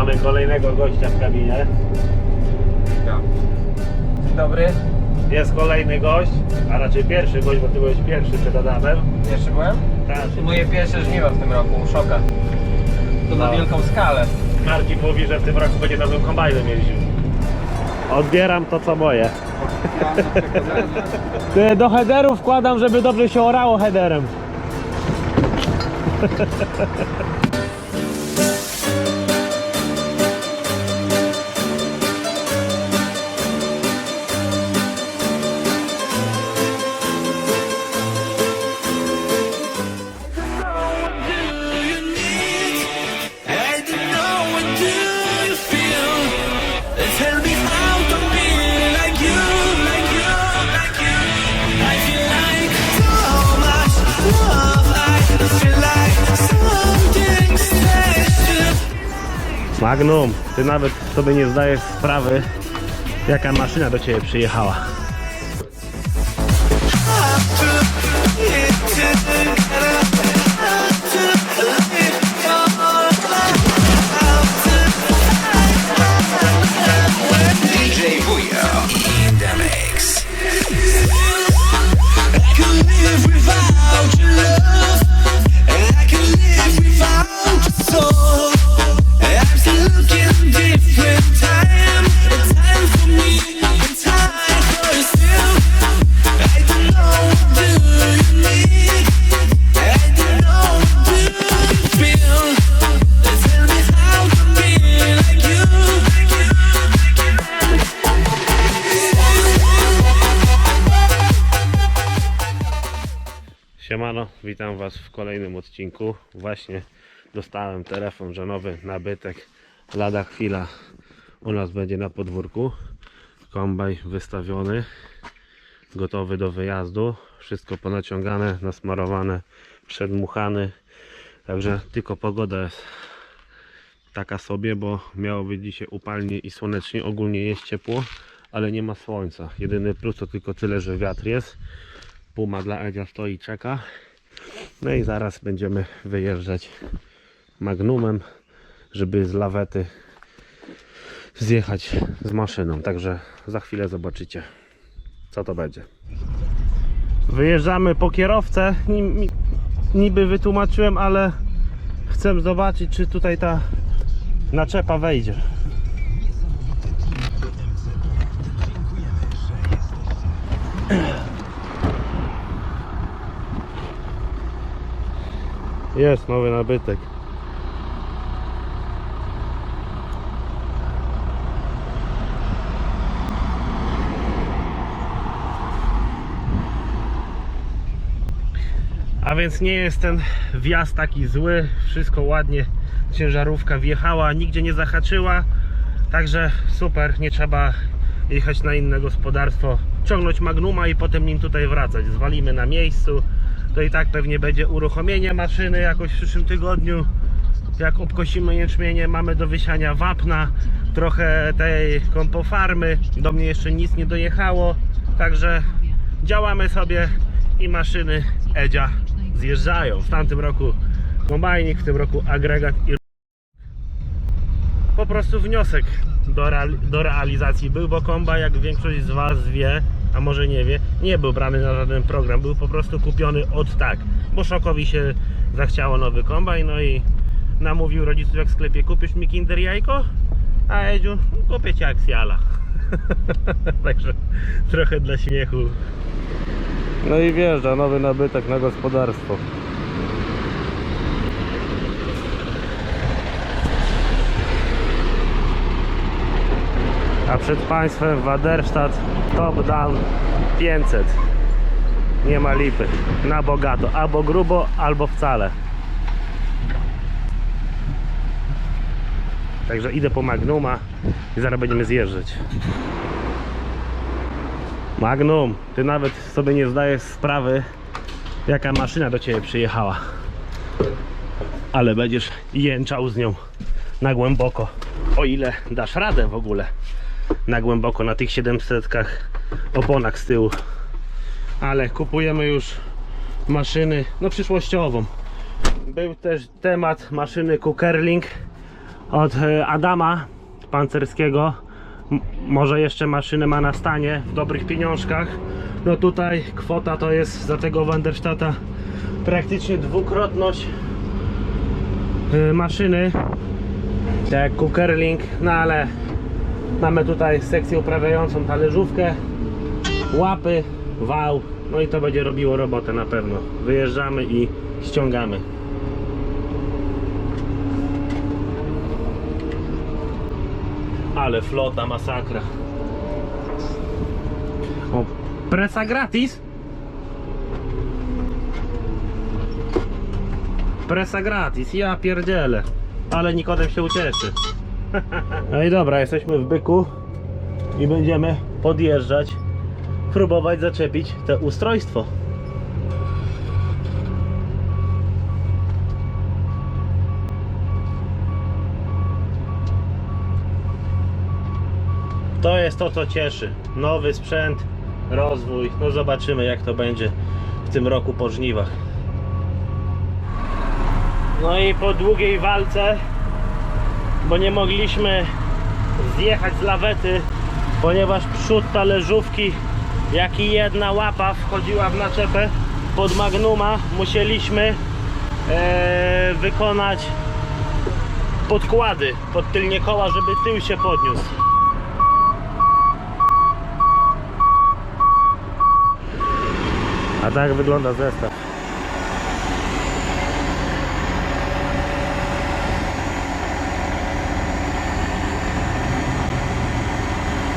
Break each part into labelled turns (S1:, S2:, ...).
S1: Mamy kolejnego gościa w kabinie.
S2: Dzień dobry.
S1: Jest kolejny gość, a raczej pierwszy gość, bo ty byłeś pierwszy przed Adamem.
S2: Pierwszy byłem?
S1: Tak,
S2: Moje pierwsze żniwa w tym roku, szoka. To na
S1: No.
S2: wielką skalę.
S1: Marcin mówi, że w tym roku będzie nowym kombajnem jeździł. Odbieram to co moje. Ty do headeru wkładam, żeby dobrze się orało headerem. Magnum, ty nawet sobie nie zdajesz sprawy, jaka maszyna do ciebie przyjechała. Witam was w kolejnym odcinku. Właśnie dostałem telefon, że nowy nabytek lada chwila u nas będzie na podwórku. Kombaj wystawiony, gotowy do wyjazdu. Wszystko ponaciągane, nasmarowane, przedmuchany. Także tylko pogoda jest taka sobie, bo miało być dzisiaj upalnie i słonecznie. Ogólnie jest ciepło, ale nie ma słońca. Jedyny plus to tylko tyle, że wiatr jest. Puma dla Edzia stoi czeka. No i zaraz będziemy wyjeżdżać Magnumem, żeby z lawety zjechać z maszyną. Także za chwilę zobaczycie, co to będzie. Wyjeżdżamy po kierowcę. Niby wytłumaczyłem, ale chcę zobaczyć, czy tutaj ta naczepa wejdzie. Jest nowy nabytek. A więc nie jest ten wjazd taki zły, wszystko ładnie, ciężarówka wjechała, nigdzie nie zahaczyła, także super, nie trzeba jechać na inne gospodarstwo, ciągnąć Magnuma i potem nim tutaj wracać, zwalimy na miejscu, to i tak pewnie będzie uruchomienie maszyny jakoś w przyszłym tygodniu, jak obkosimy jęczmienie, mamy do wysiania wapna, trochę tej kompofarmy, do mnie jeszcze nic nie dojechało, także działamy sobie i maszyny Edzia zjeżdżają. W tamtym roku kombajnik, w tym roku agregat i po prostu wniosek do, do realizacji był, bo komba, jak większość z Was wie, a może nie wie, nie był brany na żaden program, był po prostu kupiony od tak, bo Szokowi się zachciało nowy kombajn, no i namówił rodziców, jak w sklepie kupisz mi kinder jajko, a Edziu, kupię Ci aksjala. Także trochę dla śmiechu. No i wjeżdża nowy nabytek na gospodarstwo. A przed Państwem Waderstadt Top Down 500. Nie ma lipy. Na bogato. Albo grubo, albo wcale. Także idę po Magnuma i zaraz będziemy zjeżdżać. Magnum, ty nawet sobie nie zdajesz sprawy, jaka maszyna do ciebie przyjechała. Ale będziesz jęczał z nią na głęboko. O ile dasz radę w ogóle. Na głęboko, na tych 700 oponach z tyłu. Ale kupujemy już maszyny, no przyszłościową. Był też temat maszyny Cookerling od e, Adama Pancerskiego. Może jeszcze maszynę ma na stanie w dobrych pieniążkach. No tutaj kwota to jest za tego Wanderstata praktycznie dwukrotność e, maszyny. Tak jak Cookerling, no ale mamy tutaj sekcję uprawiającą talerzówkę, łapy, wał, no i to będzie robiło robotę na pewno. Wyjeżdżamy i ściągamy. Ale flota, masakra. O, presa gratis? Presa gratis, ja pierdzielę. Ale Nikodem się ucieszy. No i dobra, jesteśmy w byku i będziemy podjeżdżać, próbować zaczepić to ustrojstwo. To jest to, co cieszy. Nowy sprzęt, rozwój. No zobaczymy, jak to będzie w tym roku po żniwach. No i po długiej walce, bo nie mogliśmy zjechać z lawety, ponieważ przód talerzówki, jak i jedna łapa wchodziła w naczepę pod magnuma, musieliśmy e, wykonać podkłady pod tylnie koła, żeby tył się podniósł. A tak wygląda zestaw.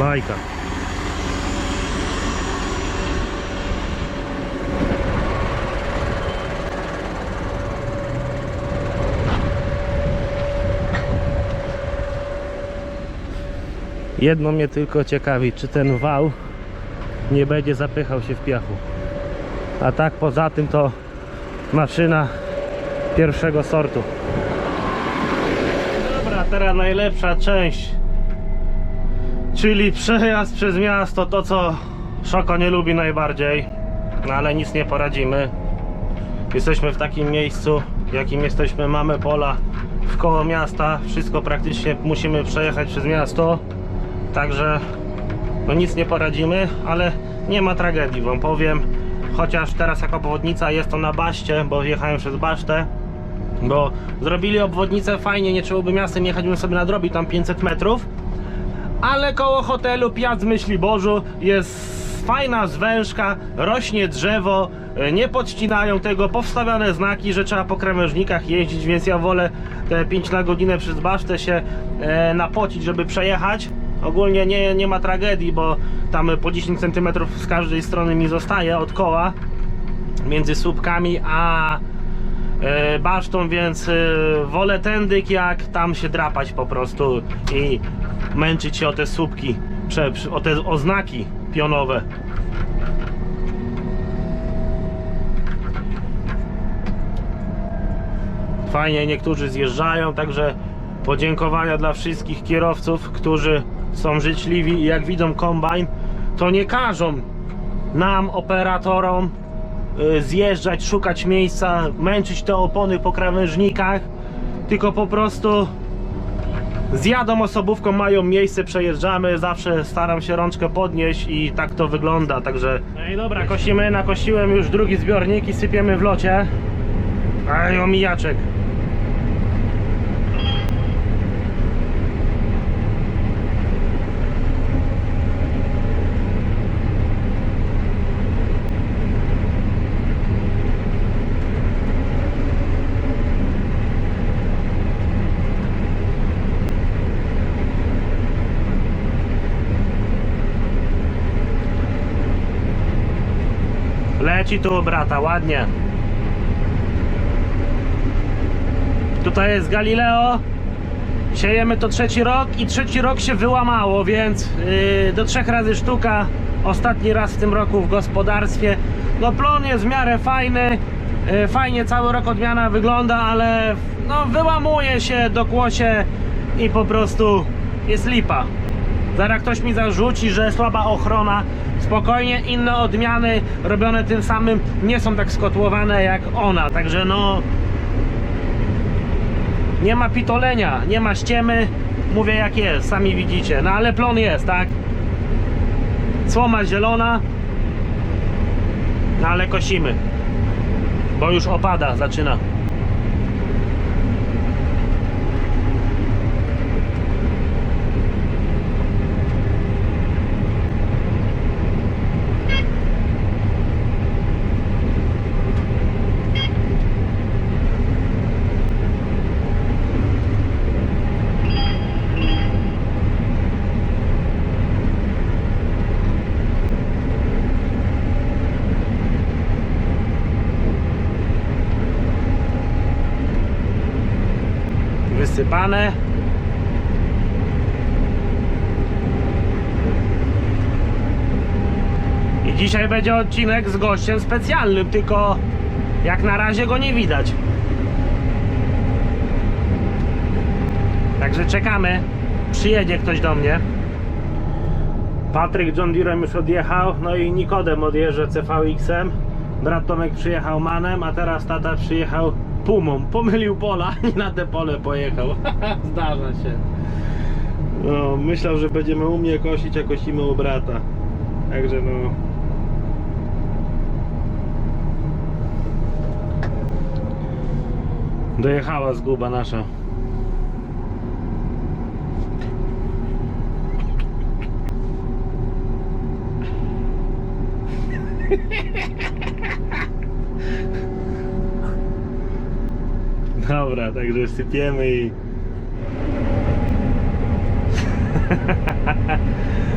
S1: Bajka. Jedno mnie tylko ciekawi, czy ten wał nie będzie zapychał się w piachu. A tak poza tym to maszyna pierwszego sortu. Dobra, teraz najlepsza część Czyli przejazd przez miasto, to co Szoko nie lubi najbardziej, no ale nic nie poradzimy. Jesteśmy w takim miejscu, jakim jesteśmy, mamy pola w koło miasta, wszystko praktycznie musimy przejechać przez miasto, także no nic nie poradzimy, ale nie ma tragedii, wam powiem. Chociaż teraz jako obwodnica jest to na baście, bo jechałem przez basztę, bo zrobili obwodnicę fajnie, nie trzeba by miastem jechać, bym sobie nadrobił tam 500 metrów, ale koło hotelu Piast Myśli Bożu jest fajna zwężka, rośnie drzewo, e, nie podcinają tego, powstawiane znaki, że trzeba po krawężnikach jeździć, więc ja wolę te 5 na godzinę przez basztę się e, napocić, żeby przejechać. Ogólnie nie, nie ma tragedii, bo tam po 10 cm z każdej strony mi zostaje od koła między słupkami a e, basztą, więc wolę tędyk jak tam się drapać po prostu i męczyć się o te słupki, o te oznaki pionowe. Fajnie niektórzy zjeżdżają, także podziękowania dla wszystkich kierowców, którzy są życzliwi i jak widzą kombajn, to nie każą nam, operatorom, y, zjeżdżać, szukać miejsca, męczyć te opony po krawężnikach, tylko po prostu zjadą osobówką, mają miejsce, przejeżdżamy, zawsze staram się rączkę podnieść i tak to wygląda, także... No i dobra, kosimy, nakosiłem już drugi zbiornik i sypiemy w locie. Aj, omijaczek. Leci tu brata, ładnie. Tutaj jest Galileo. Siejemy to trzeci rok i trzeci rok się wyłamało, więc yy, do trzech razy sztuka. Ostatni raz w tym roku w gospodarstwie. No plon jest w miarę fajny. Yy, fajnie cały rok odmiana wygląda, ale no wyłamuje się do kłosie i po prostu jest lipa. Zaraz ktoś mi zarzuci, że słaba ochrona. Spokojnie, inne odmiany robione tym samym nie są tak skotłowane jak ona. Także no. Nie ma pitolenia, nie ma ściemy. Mówię jak jest, sami widzicie. No ale plon jest, tak? Słoma zielona. No ale kosimy. Bo już opada, zaczyna. I dzisiaj będzie odcinek z gościem specjalnym, tylko jak na razie go nie widać. Także czekamy. Przyjedzie ktoś do mnie. Patryk John Deerem już odjechał, no i Nikodem odjeżdża CVX-em. Brat Tomek przyjechał Manem, a teraz tata przyjechał Pumą. Pomylił pola i na te pole pojechał. Zdarza się. No, myślał, że będziemy u mnie kosić, a kosimy u brata. Także no... Dojechała zguba nasza. Dobra, także sypiemy i...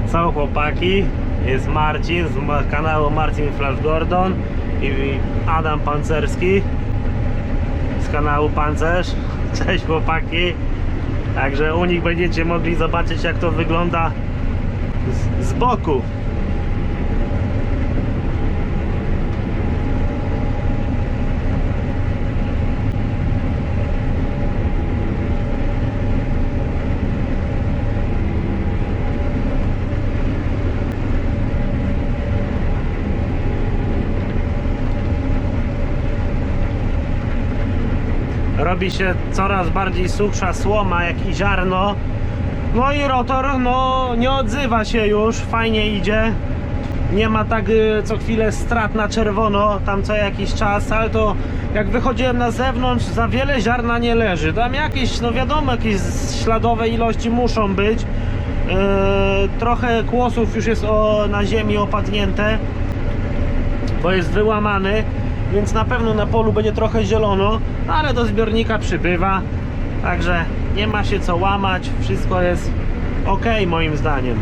S1: Są chłopaki, jest Marcin z kanału Marcin Flash Gordon i Adam Pancerski z kanału Pancerz. Cześć chłopaki. Także u nich będziecie mogli zobaczyć jak to wygląda z, z boku. Robi się coraz bardziej suchsza słoma, jak i ziarno. No i rotor, no nie odzywa się już, fajnie idzie. Nie ma tak y, co chwilę strat na czerwono, tam co jakiś czas, ale to jak wychodziłem na zewnątrz, za wiele ziarna nie leży. Tam jakieś, no wiadomo, jakieś śladowe ilości muszą być. Yy, trochę kłosów już jest o, na ziemi opadnięte bo jest wyłamany, więc na pewno na polu będzie trochę zielono, no ale do zbiornika przybywa, także nie ma się co łamać, wszystko jest ok moim zdaniem.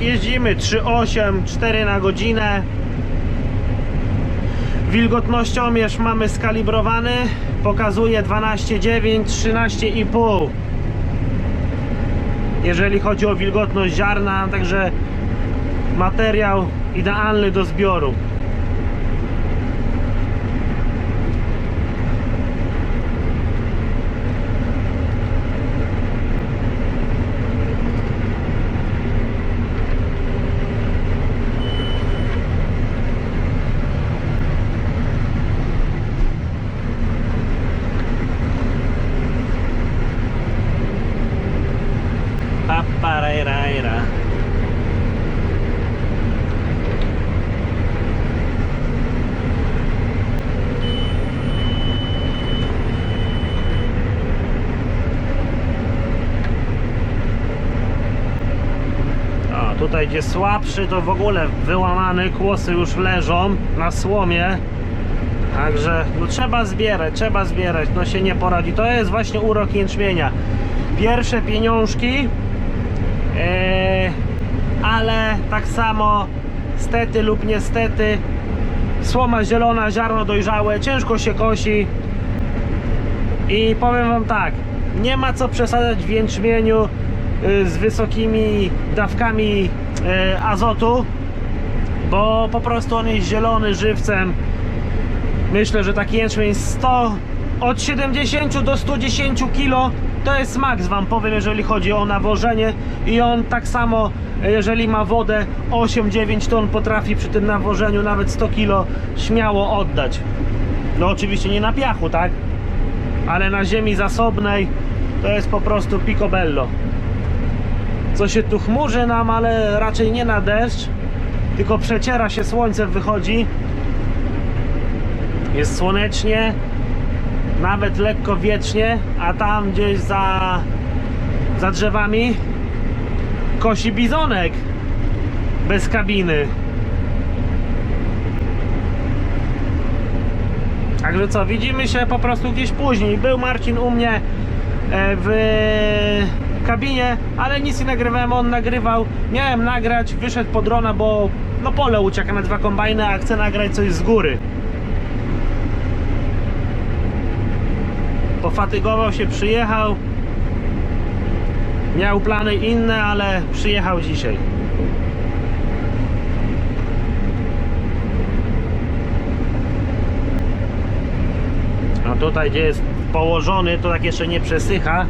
S1: Jeździmy 3,8, 4 na godzinę. Wilgotnościomierz mamy skalibrowany. Pokazuje 12,9, 13,5. Jeżeli chodzi o wilgotność ziarna, także materiał idealny do zbioru. Gdzie słabszy to w ogóle wyłamany, kłosy już leżą na słomie. Także no trzeba zbierać, trzeba zbierać, no się nie poradzi. To jest właśnie urok jęczmienia. Pierwsze pieniążki, e, ale tak samo stety lub niestety słoma zielona, ziarno dojrzałe, ciężko się kosi. I powiem wam tak, nie ma co przesadzać w jęczmieniu. y, z wysokimi dawkami azotu, bo po prostu on jest zielony żywcem. Myślę, że taki jęczmień 100 od 70 do 110 kg to jest maks wam powiem, jeżeli chodzi o nawożenie i on tak samo jeżeli ma wodę 8-9 ton potrafi przy tym nawożeniu nawet 100 kg śmiało oddać. No oczywiście nie na piachu, tak? Ale na ziemi zasobnej to jest po prostu picobello. Co się tu chmurzy nam, ale raczej nie na deszcz, tylko przeciera się słońce, wychodzi. Jest słonecznie, nawet lekko wiecznie, a tam gdzieś za, za drzewami kosi bizonek bez kabiny. Także co, widzimy się po prostu gdzieś później. Był Marcin u mnie e, w kabinie, ale nic nie nagrywałem, on nagrywał. Miałem nagrać, wyszedł po drona, bo no pole ucieka na dwa kombajny, a chcę nagrać coś z góry. Pofatygował się, przyjechał. Miał plany inne, ale przyjechał dzisiaj. A tutaj, gdzie jest położony, to tak jeszcze nie przesycha.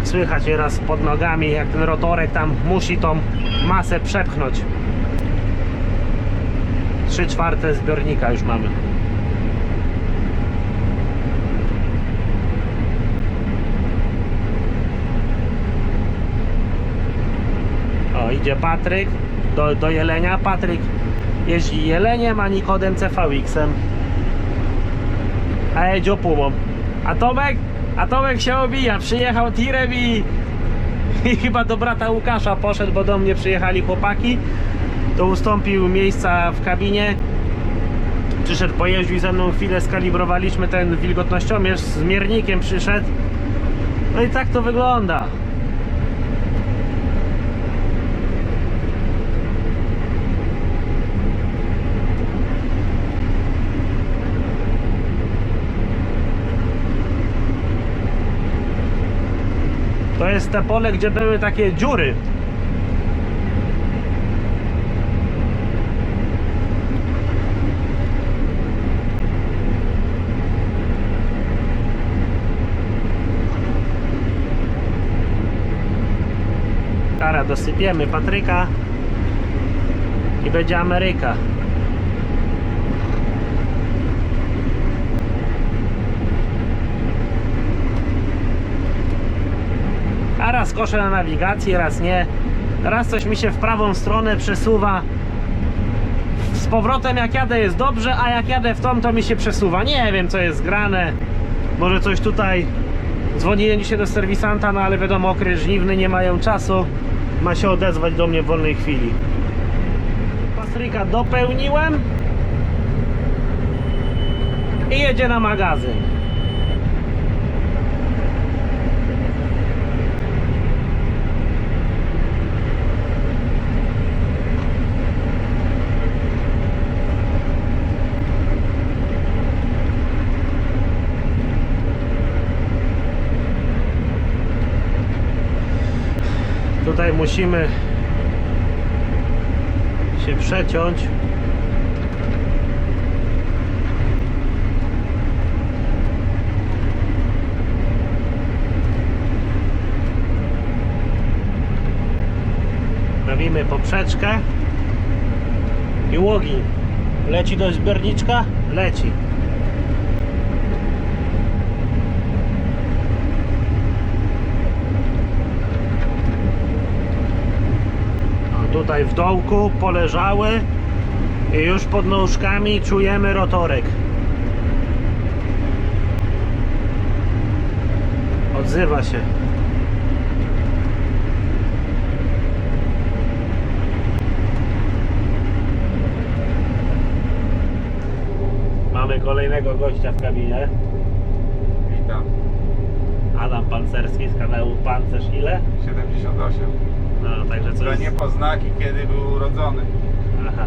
S1: I tak słychać teraz pod nogami, jak ten rotorek tam musi tą masę przepchnąć. 3 czwarte zbiornika już mamy. O, idzie Patryk do, do Jelenia. Patryk jeździ Jeleniem, a Nikodem CVX-em. A Edzio Pumą. A Tomek? A Tomek się obija. Przyjechał tirem i, i chyba do brata Łukasza poszedł, bo do mnie przyjechali chłopaki. To ustąpił miejsca w kabinie. Przyszedł, pojeździł ze mną chwilę, skalibrowaliśmy ten wilgotnościomierz z miernikiem przyszedł. No i tak to wygląda. Jest te pole, gdzie były takie dziury. Teraz dosypiemy Patryka i będzie Ameryka. Raz koszę na nawigacji, raz nie. Raz coś mi się w prawą stronę przesuwa. Z powrotem jak jadę jest dobrze, a jak jadę w tą to mi się przesuwa. Nie wiem co jest grane. Może coś tutaj Dzwoniłem dzisiaj do serwisanta, no ale wiadomo, okres żniwny, nie mają czasu. Ma się odezwać do mnie w wolnej chwili. Pastryka dopełniłem i jedzie na magazyn. Tutaj musimy się przeciąć. Robimy poprzeczkę i łogi. Leci do zbiorniczka? Leci. A tutaj w dołku poleżały i już pod nóżkami czujemy rotorek. Odzywa się. Mamy kolejnego gościa w kabinie.
S3: Witam.
S1: Adam Pancerski z kanału Pancerz ile?
S3: 78.
S1: No, także coś...
S3: To nie poznaki, kiedy był urodzony.
S1: Aha.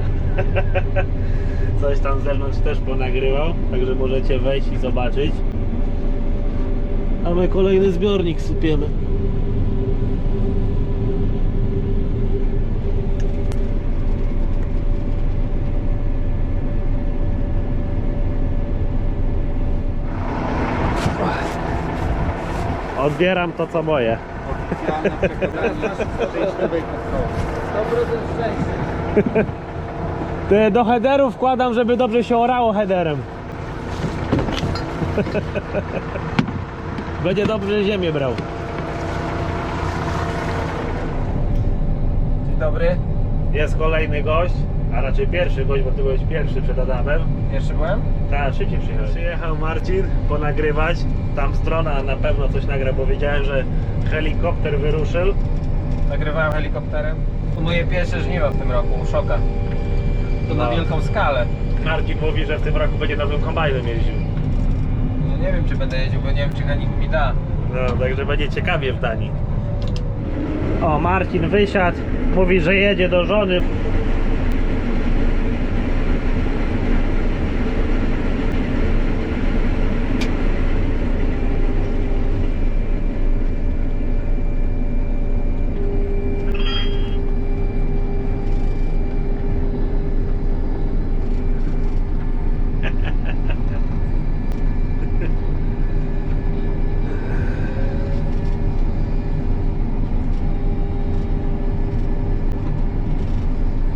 S1: Coś tam z zewnątrz też ponagrywał, także możecie wejść i zobaczyć. A my kolejny zbiornik sypiemy. Odbieram to co moje.
S3: Oficjalne przekazanie
S1: Ty do headeru wkładam, żeby dobrze się orało headerem. Będzie dobrze ziemię brał.
S2: Dzień dobry.
S1: Jest kolejny gość, a raczej pierwszy gość, bo ty byłeś pierwszy przed Adamem.
S2: Pierwszy byłem?
S1: Tak, szybciej przyjechał. Przyjechał Marcin ponagrywać. Tam strona na pewno coś nagra, bo wiedziałem, że helikopter wyruszył.
S2: Nagrywałem helikopterem. To moje pierwsze żniwa w tym roku, szoka. To na
S1: No.
S2: wielką skalę.
S1: Marcin mówi, że w tym roku będzie nowym kombajnem jeździł.
S2: No nie wiem czy będę jeździł, bo nie wiem czy Hanik mi da.
S1: No, także będzie ciekawie w Danii. O, Marcin wysiadł, mówi, że jedzie do żony.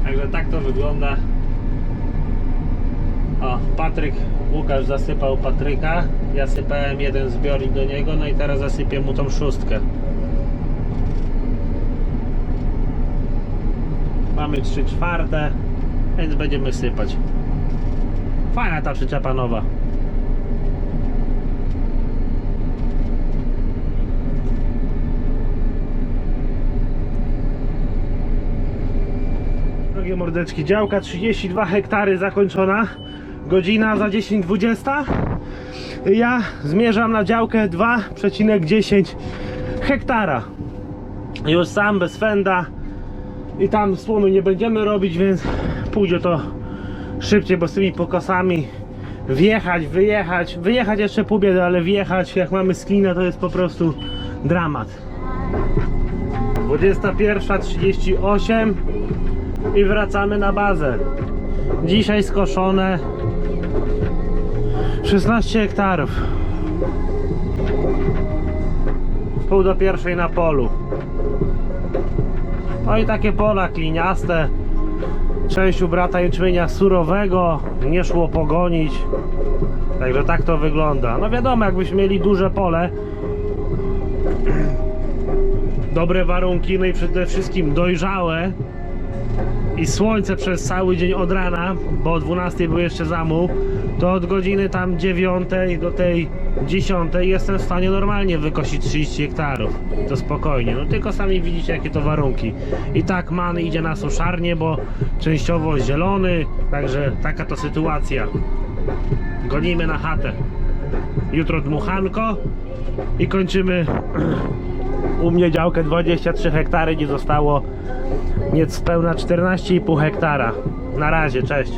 S1: Także tak to wygląda. O, Patryk, Łukasz zasypał Patryka. Ja sypałem jeden zbiornik do niego, no i teraz zasypię mu tą szóstkę. Mamy 3 czwarte, więc będziemy sypać. Fajna ta przyczepa nowa. Mordeczki, działka 32 hektary zakończona. Godzina za 10.20. Ja zmierzam na działkę 2,10 hektara. Już sam bez fenda. I tam słomy nie będziemy robić, więc pójdzie to szybciej, bo z tymi pokosami wjechać, wyjechać, wyjechać jeszcze pół biedy, ale wjechać jak mamy sklinę to jest po prostu dramat. 21.38 i wracamy na bazę. Dzisiaj skoszone 16 hektarów. Pół do pierwszej na polu. No i takie pola kliniaste. Część ubrata jęczmienia surowego, nie szło pogonić. Także tak to wygląda. No wiadomo, jakbyśmy mieli duże pole, dobre warunki, no i przede wszystkim dojrzałe, i słońce przez cały dzień od rana, bo o 12 był jeszcze zamół, to od godziny tam 9 do tej 10 jestem w stanie normalnie wykosić 30 hektarów. To spokojnie. No tylko sami widzicie jakie to warunki. I tak man idzie na suszarnię, bo częściowo zielony, także taka to sytuacja. Gonimy na chatę. Jutro dmuchanko i kończymy u mnie działkę 23 hektary, gdzie zostało niespełna 14,5 hektara. Na razie, cześć.